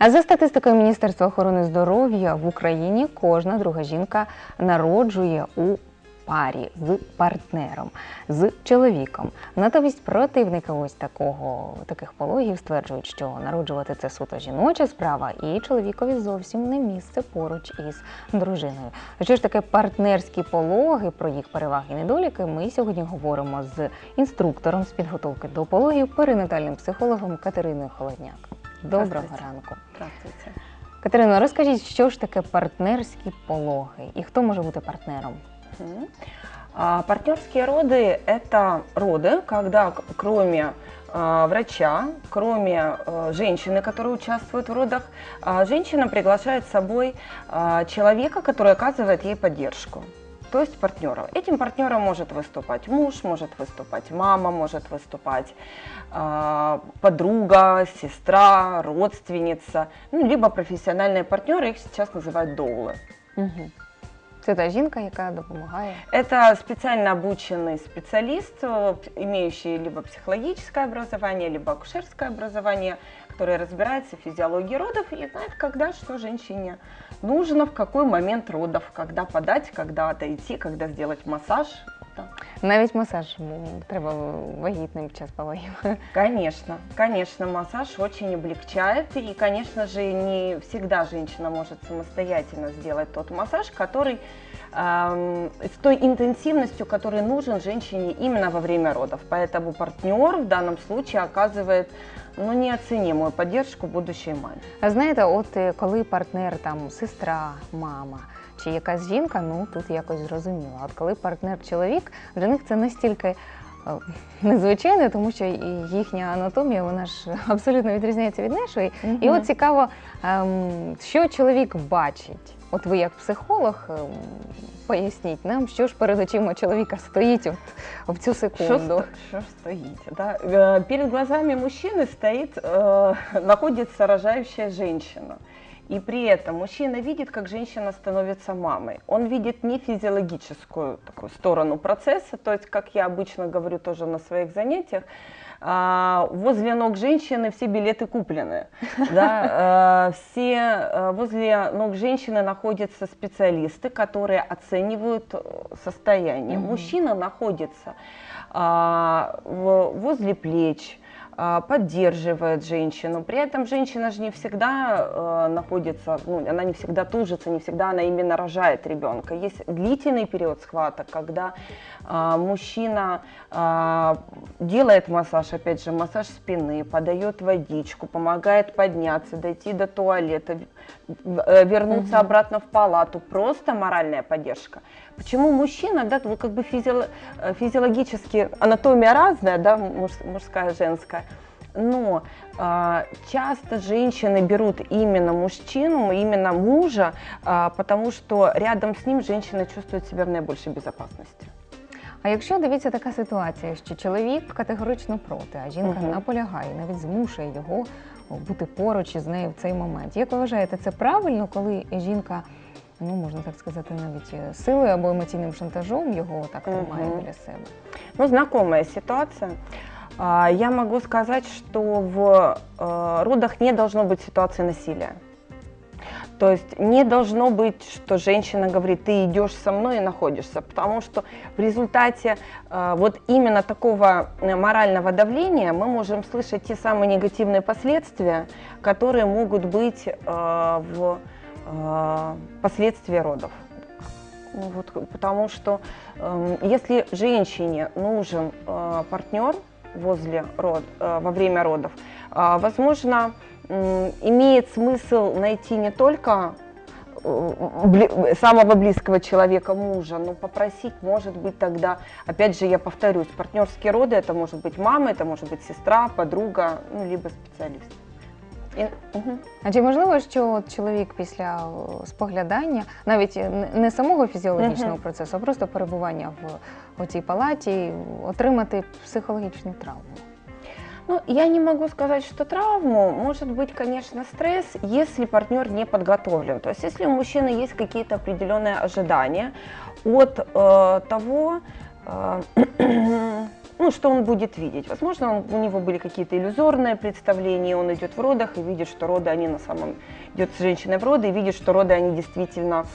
А за статистикою Міністерства охорони здоров'я в Україні кожна друга жінка народжує у парі з партнером, з чоловіком. Натомість противники ось такого таких пологів стверджують, що народжувати це суто жіноча справа, і чоловікові зовсім не місце поруч із дружиною. Що ж таке партнерські пологи, про їх переваги і недоліки, ми сьогодні говоримо з інструктором з підготовки до пологів, перинатальним психологом Катериною Холодняк. Доброго Здравствуйте. ранку. Здравствуйте. Катерино, розкажіть, що ж таке партнерські пологи і хто може бути партнером? Мгм. А, Партнерские роды – это роды, когда к- кроме а, врача, кроме а, женщины, которая участвует в родах, а, женщина приглашает с собой а, человека, который оказывает ей поддержку. То есть партнера. Этим партнером может выступать муж, может выступать мама, может выступать а, подруга, сестра, родственница, ну, либо профессиональные партнеры, их сейчас называют доулы. Угу. Це та жінка, яка допомагає. Это специально обученный специалист, э, имеющий либо психологическое образование, либо акушерское образование, который разбирается в физиологии родов и знает, когда что женщине нужно, в какой момент родов, когда подать, когда отойти, когда сделать массаж. Да. Навіть масаж м, треба вагітним під час пологів. Конечно, конечно, массаж очень облегчает, и, конечно же, не всегда женщина может самостоятельно сделать тот массаж, который эм, с той интенсивностью, который нужен женщине именно во время родов. Поэтому партнер в данном случае оказывает ну, неоценимую поддержку будущей маме. А знаєте, от е, коли партнер там сестра, мама чи якась жінка, ну тут якось зрозуміло. А От коли партнер чоловік, для них це настільки е, незвичайно, тому що і їхня анатомія вона ж абсолютно відрізняється від нашої. І Мгм. от цікаво, ем, що чоловік бачить. От ви як психолог ем, поясніть нам, що ж перед очима чоловіка стоїть от в цю Что, секунду. сто- что стоите, да? Э, Перед глазами мужчины стоит, э, находится рожающая женщина. И при этом мужчина видит, как женщина становится мамой. Он видит не физиологическую такую сторону процесса, то есть, как я обычно говорю тоже на своих занятиях, а, возле ног женщины все билеты куплены. Да? Э, Все э, возле ног женщины находятся специалисты, которые оценивают э, состояние. Мужчина находится а, в- возле плеч, а, поддерживает женщину. При этом женщина же не всегда э, находится, ну, она не всегда тужится, не всегда она именно рожает ребенка. Есть длительный период схваток, когда а, мужчина а, делает массаж, опять же, массаж спины, подает водичку, помогает подняться, дойти до туалета, э, вернуться Мгм. обратно в палату. Просто моральная поддержка. Почему мужчина, да, вот как бы физио- э, физиологически анатомия разная, да, муж- мужская, женская, но а, часто женщины берут именно мужчину, именно мужа, а, потому что рядом с ним женщина чувствует себя в наибольшей безопасности. А якщо дивіться така ситуація, що чоловік категорично проти, а жінка Мгм. наполягає, навіть змушує його бути поруч із нею в цей момент. Як ви вважаєте, це правильно, коли жінка, ну можна так сказати, навіть е, силою або емоційним шантажом його так тримає Мгм. біля себе? Ну, знакомая ситуация. А, Я могу сказать, что в э, родах не должно быть ситуации насилия. То есть не должно быть, что женщина говорит, ты идешь со мной и находишься, потому что в результате э, вот именно такого э, морального давления мы можем слышать те самые негативные последствия, которые могут быть э, в э, последствия родов. Вот, потому что эм, если женщине нужен э, партнер возле род, э, во время родов, э, возможно, м, имеет смысл найти не только э, самого близкого человека, мужа, но попросить, может быть, тогда, опять же, я повторюсь, партнерские роды, это может быть мама, это может быть сестра, подруга, ну, либо специалист. И- мгм. А чи можливо, що от чоловік після о, споглядання, навіть не- не самого фізіологічного Мгм. процесу, а просто перебування в цій палаті, отримати психологічну травму? Ну, я не могу сказать, что травму. Может быть, конечно, стресс, если партнер не подготовлен. То есть, если у мужчины есть какие-то определенные ожидания от э, того, э, ну, что он будет видеть. Возможно, он- у него были какие-то иллюзорные представления, он идет в родах и видит, что роды, они на самом... Идет с женщиной в роды и видит, что роды, они действительно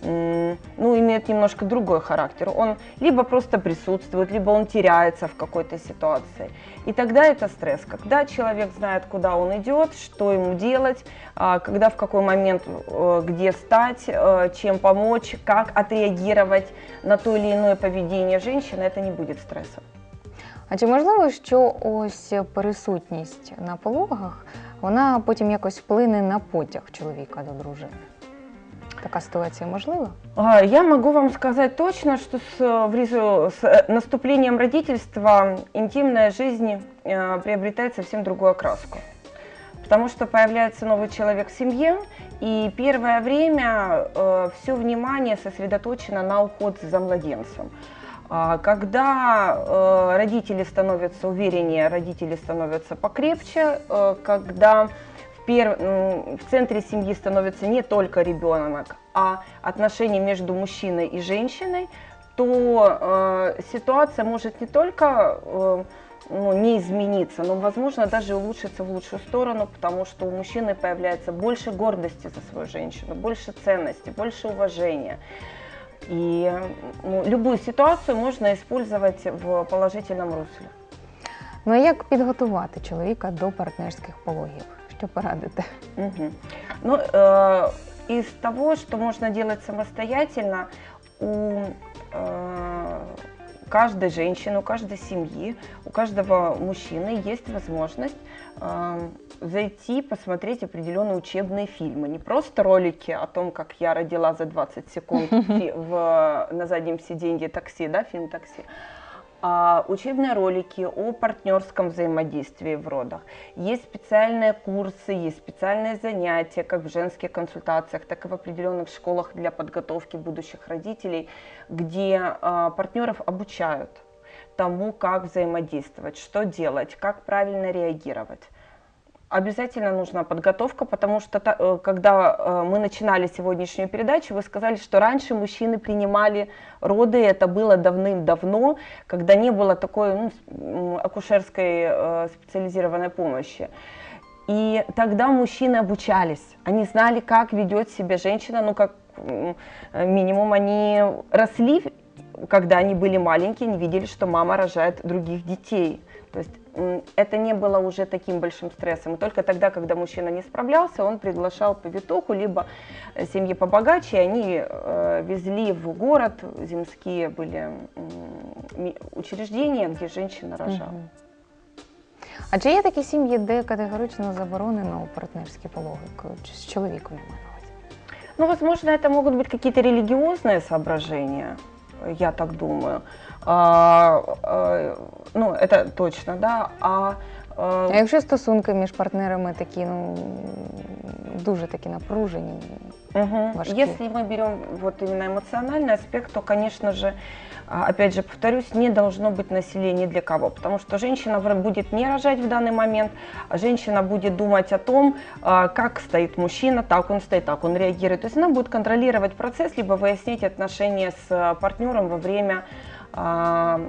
ну, имеют немножко другой характер. Он либо просто присутствует, либо он теряется в какой-то ситуации. И тогда это стресс. Когда человек знает, куда он идет, что ему делать, а, когда в какой момент, э, где стать, э, чем помочь, как отреагировать на то или иное поведение женщины, это не будет стрессом. А чи можливо, що ось присутність на пологах вона потім якось вплине на потяг чоловіка до дружини? Така ситуація можлива? А, Я могу вам сказать точно, что с, э, в резу- с э, наступлением родительства интимная жизнь э, приобретает совсем другую окраску. Потому что появляется новый человек в семье, и первое время все внимание сосредоточено на уход за младенцем. А, Когда э, родители становятся увереннее, родители становятся покрепче, э, когда в, центре семьи становится не только ребенок, а отношения между мужчиной и женщиной, то э, ситуация может не только ну, не измениться, но, возможно, даже улучшиться в лучшую сторону, потому что у мужчины появляется больше гордости за свою женщину, больше ценности, больше уважения. И ну, любую ситуацию можно использовать в положительном русле. Ну а як підготувати чоловіка до партнерських пологів? Що порадите? Угу. Ну, э, из того, что можно делать самостоятельно, у э, каждой женщины, у каждой семьи, у каждого мужчины есть возможность э, зайти посмотреть определенные учебные фильмы. Не просто ролики о том, как я родила за 20 секунд в, на заднем сиденье такси, да, фильм «Такси», учебные ролики о партнерском взаимодействии в родах. Есть специальные курсы, есть специальные занятия, как в женских консультациях, так и в определенных школах для подготовки будущих родителей, где а, партнеров обучают тому, как взаимодействовать, что делать, как правильно реагировать. Обязательно нужна подготовка, потому что э, когда э, мы начинали сегодняшнюю передачу, вы сказали, что раньше мужчины принимали роды, это было давным-давно, когда не было такой ну, акушерской э, специализированной помощи. И тогда мужчины обучались, они знали, как ведет себя женщина, ну как минимум они росли, когда они были маленькие, они видели, что мама рожает других детей. То есть м, это не было уже таким большим стрессом. И только тогда, когда мужчина не справлялся, он приглашал повитуху, либо э, семьи побогаче, и они э, везли в город, земские были м, ми- учреждения, где женщина рожала. Мгм. А чи є такі сім'ї, де категорично заборонено партнерські пологи к- з чоловіком я маю на увазі? Ну, возможно, это могут быть какие-то религиозные соображения, я так думаю. А, а, ну, это точно, да. А, а, А якщо стосунки між партнерами такі, ну дуже такі напружені, Мгм. Важкие. Если мы берем вот именно эмоциональный аспект, то, конечно же, а, опять же, повторюсь, не должно быть насилия ни для кого, потому что женщина будет не рожать в данный момент, а женщина будет думать о том, а, как стоит мужчина, так он стоит, так он реагирует. То есть она будет контролировать процесс, либо выяснять отношения с а, партнером во время а,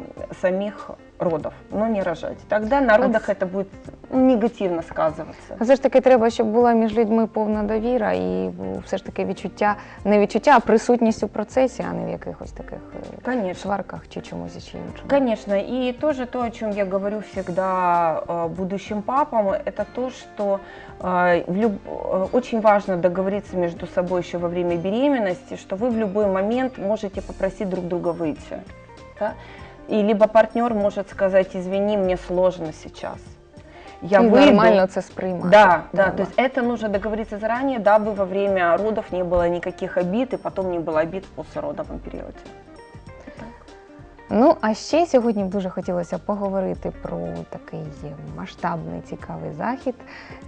самих родов, но не рожать. Тогда на родах ц- это будет ну, негативно сказываться. все ж таки треба, щоб була між людьми повна довіра і ну, все ж таки відчуття, не відчуття, а присутність у процесі, а не в якихось таких е, Конечно. сварках чи чомусь чи іншому. Конечно, и тоже то, о чем я говорю всегда э, будущим папам, это то, что э, в люб- э, очень важно договориться между собой еще во время беременности, что вы в любой момент можете попросить друг друга выйти. да. И либо партнер может сказать, извини, мне сложно сейчас. Я і выйду. нормально це сприймати. Да, да, Треба. то есть это нужно договориться заранее, дабы во время родов не было никаких обид, и потом не было обид в послеродовом периоде. Ну, а ще сьогодні б дуже хотілося поговорити про такий масштабний цікавий захід,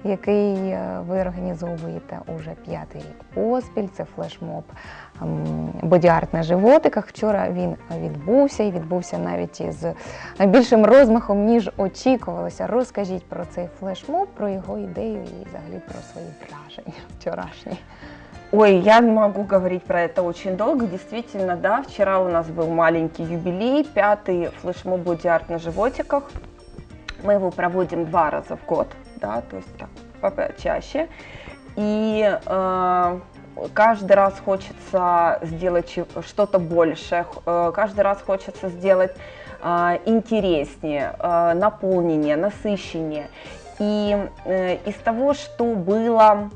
який е, ви організовуєте уже п'ятий рік поспіль. Це флешмоб бодіарт на животиках. Вчора він відбувся і відбувся навіть із більшим розмахом, ніж очікувалося. Розкажіть про цей флешмоб, про його ідею і взагалі про свої враження вчорашні. Ой, я могу говорить про это очень долго. Действительно, да, вчера у нас был маленький юбилей, пятый флешмоб боди-арт на животиках. Мы его проводим два раза в год, да, то есть так, чаще. И э, каждый раз хочется сделать что-то больше, э, каждый раз хочется сделать э, интереснее, э, наполненнее, насыщеннее. И э, из того, что было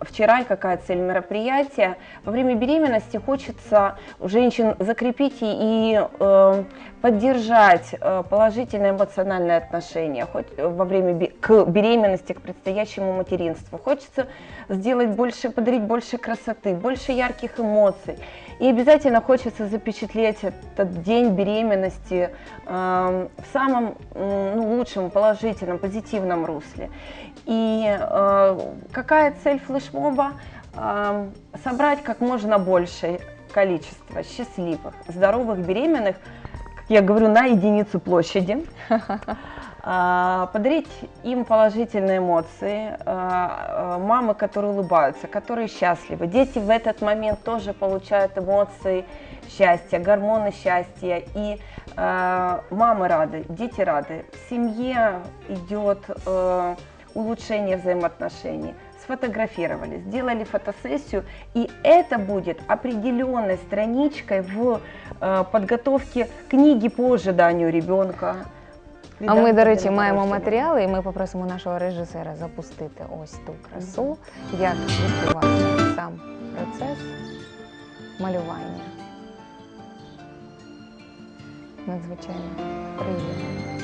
вчера и какая цель мероприятия. Во время беременности хочется у женщин закрепить и э, поддержать э, положительное эмоциональное отношение хоть во время к беременности, к предстоящему материнству. Хочется сделать больше, подарить больше красоты, больше ярких эмоций. И обязательно хочется запечатлеть этот день беременности э, в самом ну, лучшем, положительном, позитивном русле. И э, какая цель флешмоба? Э, собрать как можно большее количество счастливых, здоровых беременных, как я говорю, на единицу площади, подарить им положительные эмоции, а, мамы, которые улыбаются, которые счастливы. Дети в этот момент тоже получают эмоции счастья, гормоны счастья, и мамы рады, дети рады. В семье идет улучшение взаимоотношений, сфотографировали, сделали фотосессию, и это будет определенной страничкой в подготовке книги по ожиданию ребенка. А ми, до речі, маємо матеріали, і ми попросимо нашого режисера запустити ось ту красу, як відбувається сам процес малювання. Надзвичайно приємно.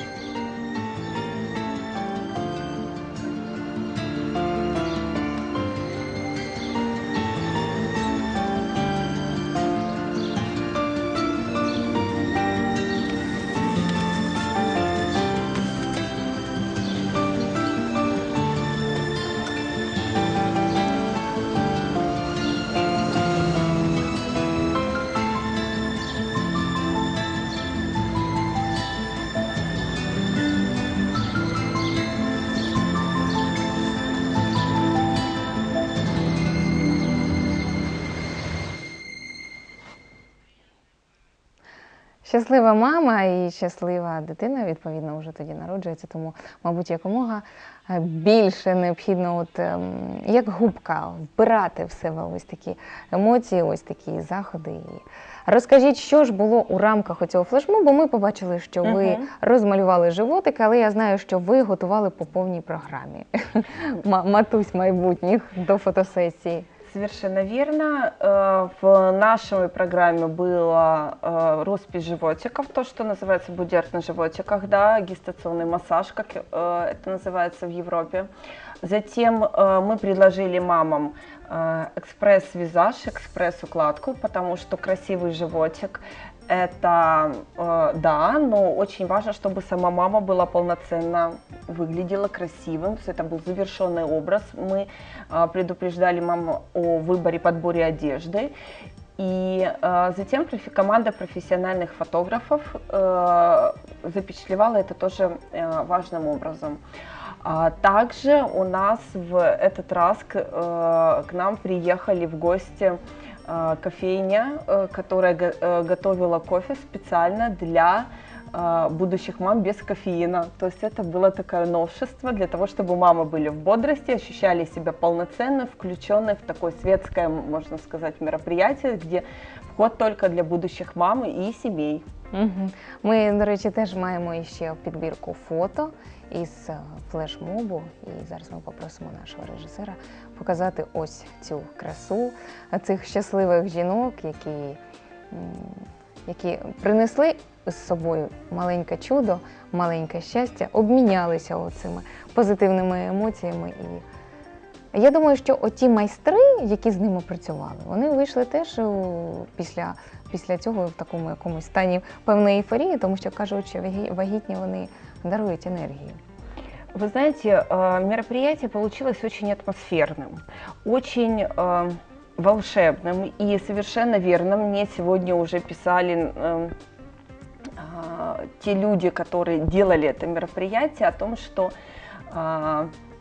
Щаслива мама і щаслива дитина, відповідно, вже тоді народжується, тому, мабуть, якомога е, більше необхідно, от ем, як губка, вбирати в себе ось такі емоції, ось такі заходи. Розкажіть, що ж було у рамках цього флешмобу? Ми побачили, що ви угу. розмалювали животик, але я знаю, що ви готували по повній програмі матусь майбутніх до фотосесії. Совершенно верно. Э, в нашей программе было э, роспись животиков, то, что называется будерт на животиках, да, гестационный массаж, как э, это называется в Европе. Затем мы предложили мамам экспресс-визаж, экспресс-укладку, потому что красивый животик это э, да, но очень важно, чтобы сама мама была полноценно выглядела красивым, то есть это был завершенный образ. Мы э, предупреждали маму о выборе, подборе одежды. И э, затем команда профессиональных фотографов э, запечатлевала это тоже э, важным образом. А также у нас в этот раз к, э, к нам приехали в гости Э, кофейня, э, которая э, готовила кофе специально для будущих мам без кофеина. То есть это было такое новшество для того, чтобы мамы были в бодрости, ощущали себя полноценно, включенные в такое светское, можно сказать, мероприятие, где вход только для будущих мам и семей. Ми, до речі, теж маємо ще підбірку фото із флешмобу. І зараз ми попросимо нашого режисера показати ось цю красу цих щасливих жінок, які які принесли з собою маленьке чудо, маленьке щастя, обмінялися оцими позитивними емоціями. І я думаю, що оті майстри, які з ними працювали, вони вийшли теж після після цього в такому якомусь стані певної ейфорії, тому що кажуть, що вагітні вони дарують енергію. Вы знаете, э, мероприятие получилось очень атмосферным, очень э, волшебным и совершенно верно. Мне сегодня уже писали э, те люди, которые делали это мероприятие, о том, что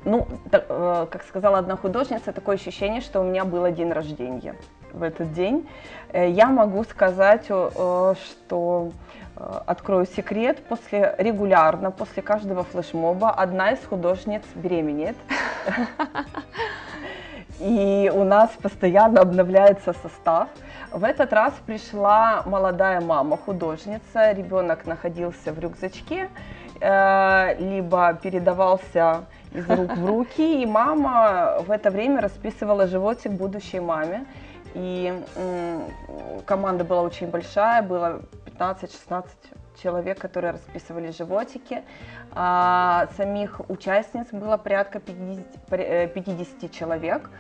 Ну, та- э, как сказала одна художница, такое ощущение, что у меня был день рождения в этот день. Э, Я могу сказать, э, что э, открою секрет, после регулярно, после каждого флешмоба одна из художниц беременеет. И у нас постоянно обновляется состав. В этот раз пришла молодая мама, художница. Ребенок находился в рюкзачке, э, либо передавался из рук в руки, и мама в это время расписывала животик будущей маме. И команда была очень большая, было 15-16 человек, которые расписывали животики. А самих участниц было порядка 50, пор- э, 50 человек.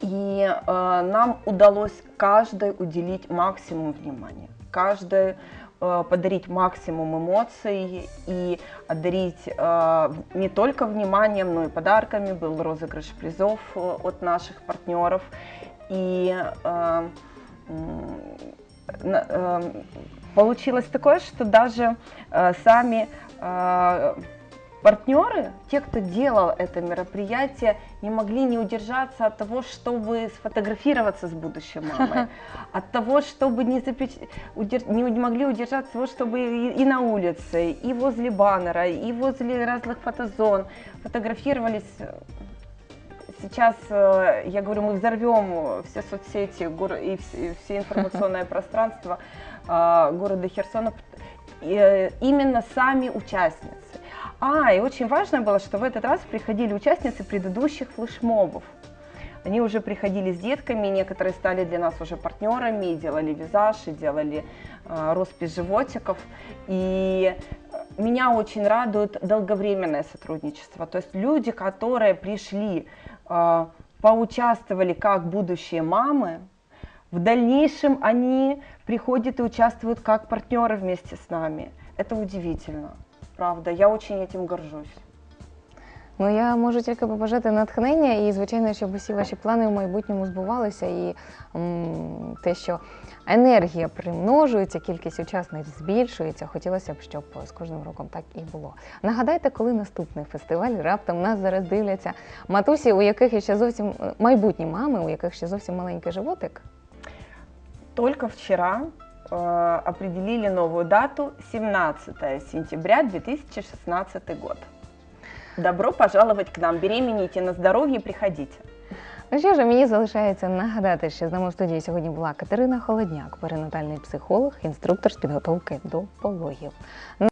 И э, нам удалось каждой уделить максимум внимания, каждой подарить максимум эмоций и одарить э, не только вниманием, но и подарками. Был розыгрыш призов э, от наших партнеров. И э, э, получилось такое, что даже э, сами э, партнеры, те, кто делал это мероприятие, не могли не удержаться от того, чтобы сфотографироваться с будущей мамой, от того, чтобы не, запеч- удер- не могли удержаться от того, чтобы и, и на улице, и возле баннера, и возле разных фотозон фотографировались. Сейчас, э, я говорю, мы взорвем все соцсети и вс- и все информационное пространство э, города Херсона, э, именно сами участницы. А, и очень важно было, что в этот раз приходили участницы предыдущих флешмобов. Они уже приходили с детками, некоторые стали для нас уже партнерами, делали визаж, и делали э, роспись животиков. И э, меня очень радует долговременное сотрудничество. То есть люди, которые пришли, э, поучаствовали как будущие мамы, в дальнейшем они приходят и участвуют как партнеры вместе с нами. Это удивительно, правда. Я очень этим горжусь. Ну я можу тільки побажати натхнення і, звичайно, щоб усі ваші плани в майбутньому збувалися, і м, те, що енергія примножується, кількість учасниць збільшується. Хотілося б, щоб з кожним роком так і було. Нагадайте, коли наступний фестиваль раптом нас зараз дивляться матусі, у яких ще зовсім майбутні мами, у яких ще зовсім маленький животик. Только вчера э, определили новую дату 17 сентября 2016 год. Добро пожаловать к нам, беременейте на здоровье, приходите. Ну що ж, мені залишається нагадати, що з нами в студії сьогодні була Катерина Холодняк, перинатальний психолог, інструктор з підготовки до пологів.